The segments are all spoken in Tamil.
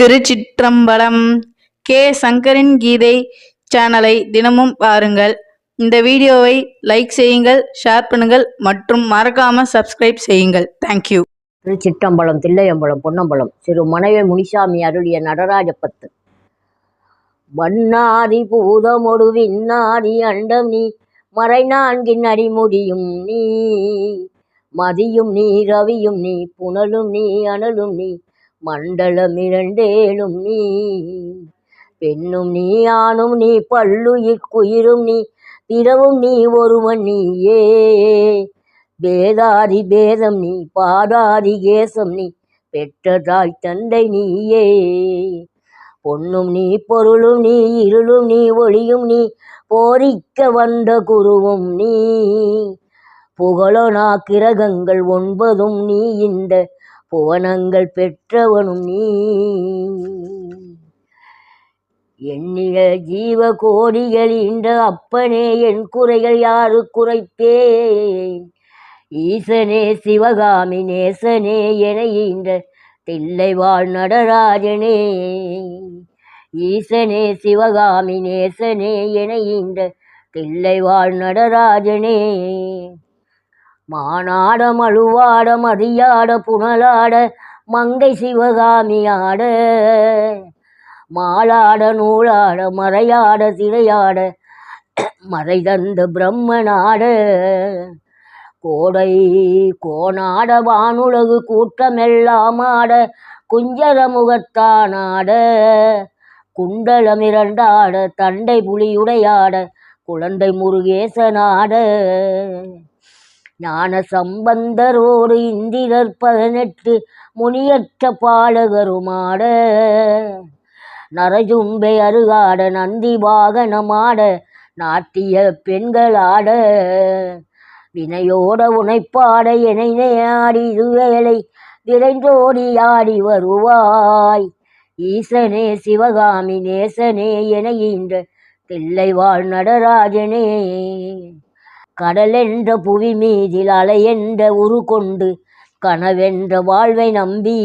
திருச்சிற்றம்பலம் கே. சங்கரின் கீதை சேனலை தினமும் பாருங்கள். இந்த வீடியோவை லைக் செய்யுங்கள் ஷேர் பண்ணுங்கள் மற்றும் மறக்காம சப்ஸ்கிரைப் செய்யுங்கள். தேங்க்யூ திருச்சிற்றம்பலம் தில்லையம்பலம் பொன்னம்பலம் சிறு மனைவி முனிசாமி அருளிய நடராஜ பத்து வண்ணாதி பூதமொடு விண்ணாதி அண்டம் நீ மறை நான்கின் அடிமுடியும் நீ. மதியும் நீ ரவியும் நீ புனலும் நீ அனலும் நீ மண்டலம் இரண்டேலும் நீ. பெண்ணும் நீ ஆணும் நீ பல்லுயிர்குயிரும் நீ பிறவும் நீ ஒருவன் நீயே. வேதாதி பேதம் நீ பாதாதி கேசம் நீ பெற்ற தாய் தந்தை நீயே. பொன்னும் நீ பொருளும் நீ இருளும் நீ ஒளியும் நீ போரிக்க வந்த குருவும் நீ. புகழோனா கிரகங்கள் ஒன்பதும் நீ இந்த புவனங்கள் பெற்றவனும் நீ. எண்ணிய ஜீவ கோடிகள் இந்த அப்பனே என் குறைகள் யாரு குறைப்பேன்? ஈசனே சிவகாமி நேசனே என ஈன்ற தில்லைவாழ் நடராஜனே. ஈசனே சிவகாமி நேசனே என ஈன்ற தில்லைவாழ் நடராஜனே. மானாட மழுவாட மதியாட புனலாட மங்கை சிவகாமியாட மாலாட நூலாட மறையாட திரையாட மறை தந்த பிரம்மனாட. கோடை கோணாட வானுலகு கூட்டமெல்லாம் ஆட குஞ்சர முகத்தானாட. குண்டலமிரண்டாட தண்டை புலியுடையாட குழந்தை முருகேசனாட. ஞான சம்பந்தரோடு இந்திரர் பதினெட்டு முனியற்ற பாடகருமாட நரஜும்பை அருகாட நந்தி வாகனமாட நாட்டிய பெண்களாட. வினையோட உனைப்பாட என ஆடி இருவேளை விரைந்தோடி ஆடி வருவாய். ஈசனே சிவகாமி நேசனே என இந்த தில்லை வாழ் நடராஜனே. கடலென்ற புவி மீதில் அலையென்ற உரு கொண்டு கனவென்ற வாழ்வை நம்பி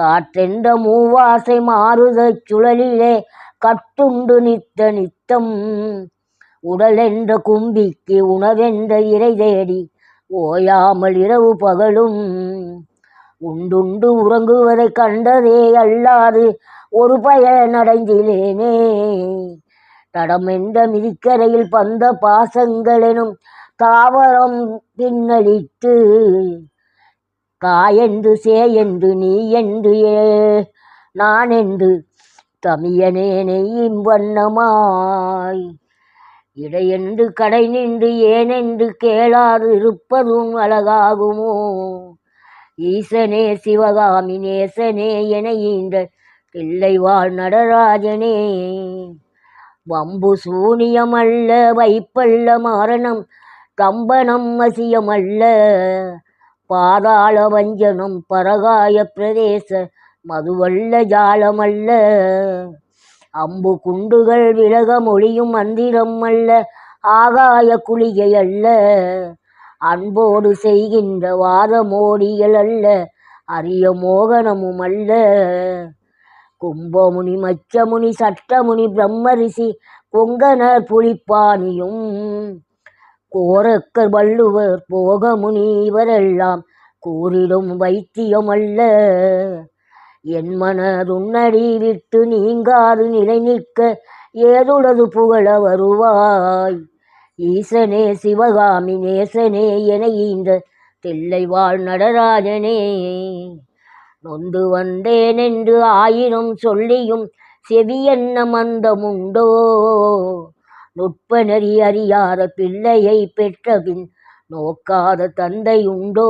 காற்றென்ற மூவாசை மாறுத சுழலிலே கட்டுண்டு நித்த நித்தம் உடலென்ற கும்பிக்கு உணவென்ற இறை தேடி ஓயாமல் இரவு பகலும் உண்டுண்டு உறங்குவதைக் கண்டதே அல்லாது ஒரு பயனடைந்திலேனே. தடமெந்த மிதிக்கரையில் பந்த பாசங்களெனும் தாவரம் பின்னலிட்டு தாயென்று சேயென்று நீ என்று ஏ- நான் என்று தமியனேனை வண்ணமாய். இடையென்று கடை நின்று ஏனென்று கேளாது இருப்பதும் அழகாகுமோ? ஈசனே சிவகாமி நேசனே என ஈன்ற பிள்ளைவாழ் நடராஜனே. வம்பு சூனியமல்ல வைப்பல்ல மாரணம் கம்பனம் வசியமல்ல பாதாள வஞ்சனம் பரகாய பிரதேச மதுவல்ல ஜாலமல்ல. அம்பு குண்டுகள் விலக மொழியும் மந்திரம் அல்ல ஆகாய குளிகை அல்ல. அன்போடு செய்கின்ற வாதமோடிகள் அல்ல அரிய மோகனமும் அல்ல. கும்பமுனி மச்சமுனி சட்டமுனி பிரம்மரிசி பொங்கனர் புலிப்பாணியும். கோரக்கர் வள்ளுவர் போகமுனி இவரெல்லாம் கூறிடும் வைத்தியம் அல்ல என் மனதுன்னடி விட்டு நீங்காது நிலை நிற்க ஏதுளது புகழ வருவாய். ஈசனே சிவகாமி நேசனே என ஈந்த தில்லை வாழ் நடராஜனே. நொந்து வந்தேன் என்று ஆயிரம் சொல்லியும் செவியென்ன மந்தமுண்டோ நுட்ப நெறி அறியாத பிள்ளையை பெற்றபின் நோக்காத தந்தை உண்டோ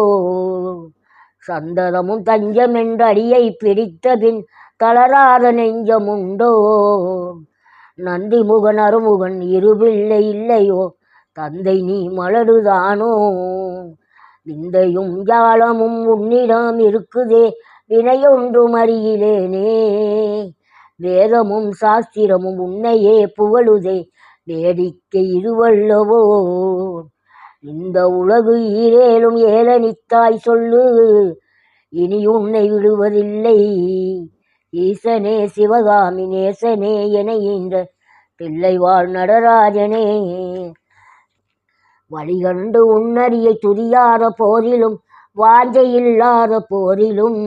சந்ததமும் தஞ்சம் என்ற அடியை பிடித்தபின் தளராத நெஞ்சமுண்டோ? நந்தி முகன் அருமுகன் இருபிள்ளை இல்லையோ? தந்தை நீ மலடுதானோ? விந்தையும் ஜாலமும் உன்னிடம் இருக்குதே? வினையொன்றும் அறியிலேனே வேதமும் சாஸ்திரமும் உன்னையே புகழுதே. வேடிக்கை இதுவல்லவோ. இந்த உலகு ஈரேலும் ஏளனித்தாய் சொல்லு. இனி உன்னை விடுவதில்லை. ஈசனே சிவகாமி நேசனே என இந்த பிள்ளைவாழ் நடராஜனே. வழிகண்டு உன்னறிய துரியாத போதிலும் வாஞ்சையில்லாத போரிலும்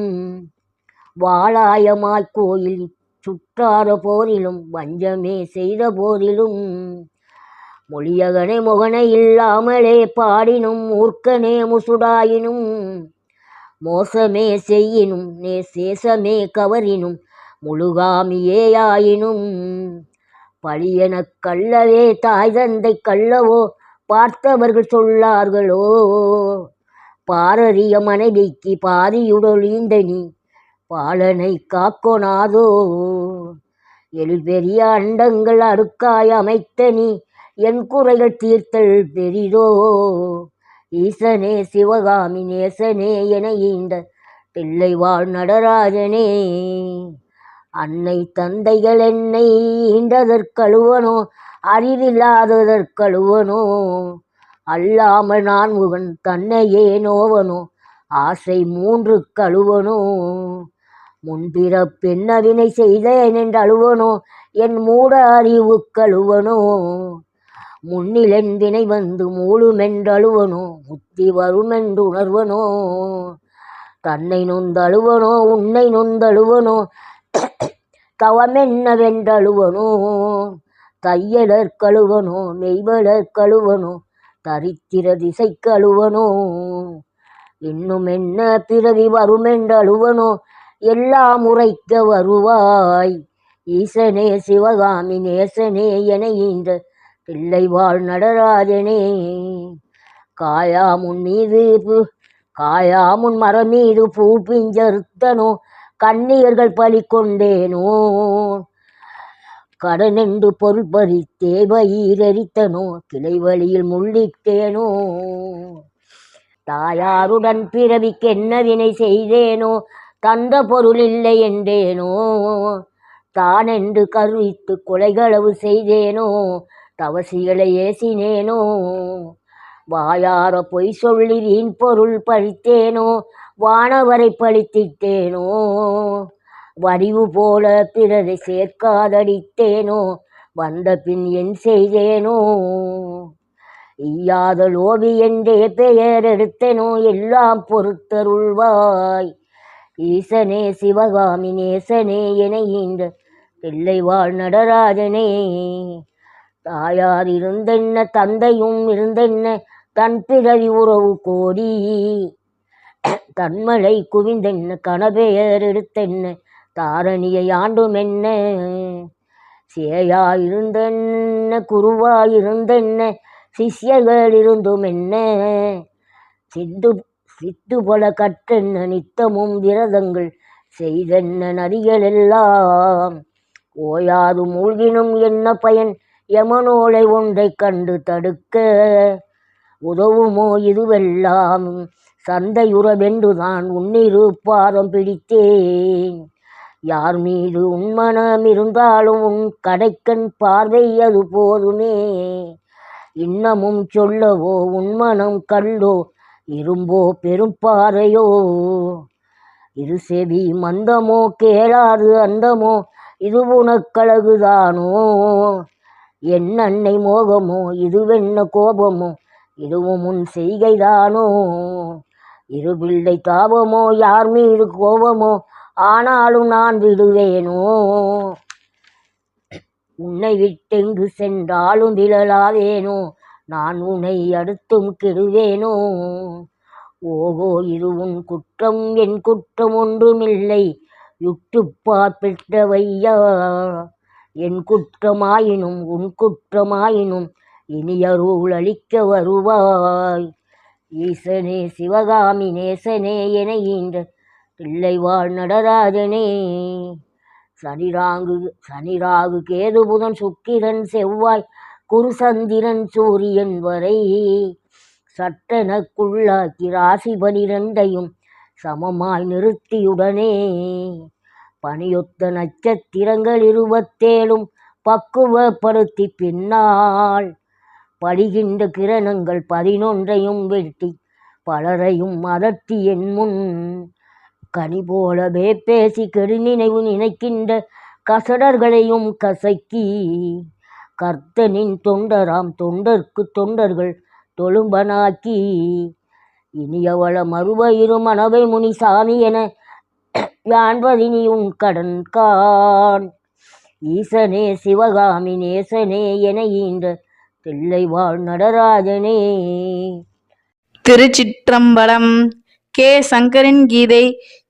வாளாயமாய் கோயில் சுற்றாத போரிலும் வஞ்சமே செய்த போரிலும் மொழியகனை முகனை இல்லாமலே பாடினும் மூர்க்கனே முசுடாயினும் மோசமே செய்யினும் நே சேசமே கவரினும் முழுகாமியேயாயினும் பழியெனக் கல்லவே தாய் தந்தை கல்லவோ பார்த்தவர்கள் சொல்லார்களோ பாரறிய மனைவிக்கு பாரியுடொழிந்த நீ பாலனை காக்கொணாதோ எழில் பெரிய அண்டங்கள் அடுக்காய் அமைத்த நீ என் குறைகள் தீர்த்தல் பெரிதோ ஈசனே சிவகாமி நேசனே என ஈண்ட பிள்ளை வாழ் நடராஜனே அன்னை தந்தைகள் என்னை ஈண்டதற்கழுவனோ அறிவில்லாததற்கழுவனோ அல்லாமல் நான் முகன் தன்னையே நோவனோ? ஆசை மூன்று கழுவனோ? முன்பிற பெண்ணதினை செய்தேன் என்று அழுவனோ? என் மூட அறிவு கழுவனோ? முன்னிலென் வினை வந்து மூழுமென்றழுவனோ முத்தி வருமென்று உணர்வனோ? தன்னை நொந்தழுவனோ உன்னை நொந்தழுவனோ தவமென்னவென்றழுவனோ தையலர் கழுவனோ? மெய்வலர் கழுவனோ? தரித்திர திசைக்கு அழுவனோ இன்னும் என்ன பிறவி வருமென்றழுவனோ? எல்லாம் உரைக்க வருவாய். ஈசனே சிவகாமி நேசனே என இந்த பிள்ளை வாழ் நடராஜனே. காயாமுன் மீது காயாமுன் மரம் மீது பூ பிஞ்சறுத்தனோ? கண்ணீர்கள் பலி கொண்டேனோ கடனென்று பொருள் பறித்தே வயிறெரித்தனோ கிளை வழியில் முள்ளிட்டேனோ. தாயாருடன் பிறவிக்கு என்ன வினை செய்தேனோ தந்த பொருள் இல்லை என்றேனோ. தானென்று கருவித்து கொலைகளவு செய்தேனோ தவசிகளை ஏசினேனோ. வாயார பொய் சொல்லி வீண் பொருள் பழித்தேனோ வானவரை பழித்திட்டேனோ. வடிவு போல பிறரை சேர்க்காதடித்தேனோ? வந்த பின் என் செய்தேனோ? ஈயாத லோபி என்றே பெயர் எடுத்தேனோ? எல்லாம் பொறுத்தருள்வாய். ஈசனே சிவகாமி நேசனே என ஈன்ற பிள்ளை வாழ் நடராஜனே. தாயார் இருந்தென்ன தந்தையும் இருந்தென்ன தன் பிறவி உறவு கோடி. தன்மலை குவிந்தென்ன கணபெயர் எடுத்தென்ன தாரணியை ஆண்டுமென்ன? சேயா இருந்தென்ன குருவா இருந்தென்ன சிஷ்யர்கள் இருந்தும் என்ன சித்து சித்து பல கற்றென்ன நித்தமும் விரதங்கள் செய்தென்ன நதிகள் எல்லாம் ஓயாது மூழ்கினும் என்ன பயன்? யமனோலை ஒன்றை கண்டு தடுக்க உதவுமோ இதுவெல்லாம்? சந்தையுறவென்றுதான் உன்னிரு பாதம் பிடித்தேன். யார் மீது உன் மனம் இருந்தாலும் உன் கடைக்கண் பார்வை அது போதுமே. இன்னமும் சொல்லவோ உன் மனம் கல்லோ இரும்போ பெரும்பாறையோ இரு செவி மந்தமோ கேளாது அந்தமோ இது உனக்கழகுதானோ? என் அன்னை மோகமோ இதுவென்ன கோபமோ இதுவும் உன் செய்கைதானோ? இரு பிள்ளை தாபமோ யார் மீது கோபமோ? ஆனாலும் நான் விடுவேனோ? உன்னை விட்டெங்கு சென்றாலும் விழலாவேனோ நான் உன்னை அடுத்தும் கெடுவேனோ? ஓகோ இது உன் குற்றம் என் குற்றம் ஒன்றுமில்லை. யுட்டுப்பார் பெற்றவையா? என் குற்றமாயினும் உன் குற்றமாயினும் இனியருள் அளிக்க வருவாய். ஈசனே சிவகாமி நேசனே என ஈன்ற பிள்ளை வாழ் நடராஜனே. சனிராகு சனிராகு கேது புதன் சுக்கிரன் செவ்வாய் குருசந்திரன் சூரியன் வரை. சட்டெனக்குள்ளாக்கி ராசி பனிரெண்டையும் சமமாய் நிறுத்தியுடனே. பனியொத்த நட்சத்திரங்கள் இருபத்தேழும் பக்குவப்படுத்தி பின்னால் படுகின்ற கிரணங்கள் பதினொன்றையும் வெட்டி பலரையும் அதட்டி என் முன். கனி போலவே பேசி கெடு நினைவு நினைக்கின்ற கசடர்களையும் கசக்கி கர்த்தனின் தொண்டராம் தொண்டர்க்கு தொண்டர்கள் தொழும்பனாக்கி இனியவள மறுபயிரு மனவை முனி சாமி என யான்பதினி உன் கடன் கான் ஈசனே சிவகாமி நேசனே என ஈன்ற தில்லைவாழ் நடராஜனே. திருச்சிற்றம்பலம் கே சங்கரின் கீதை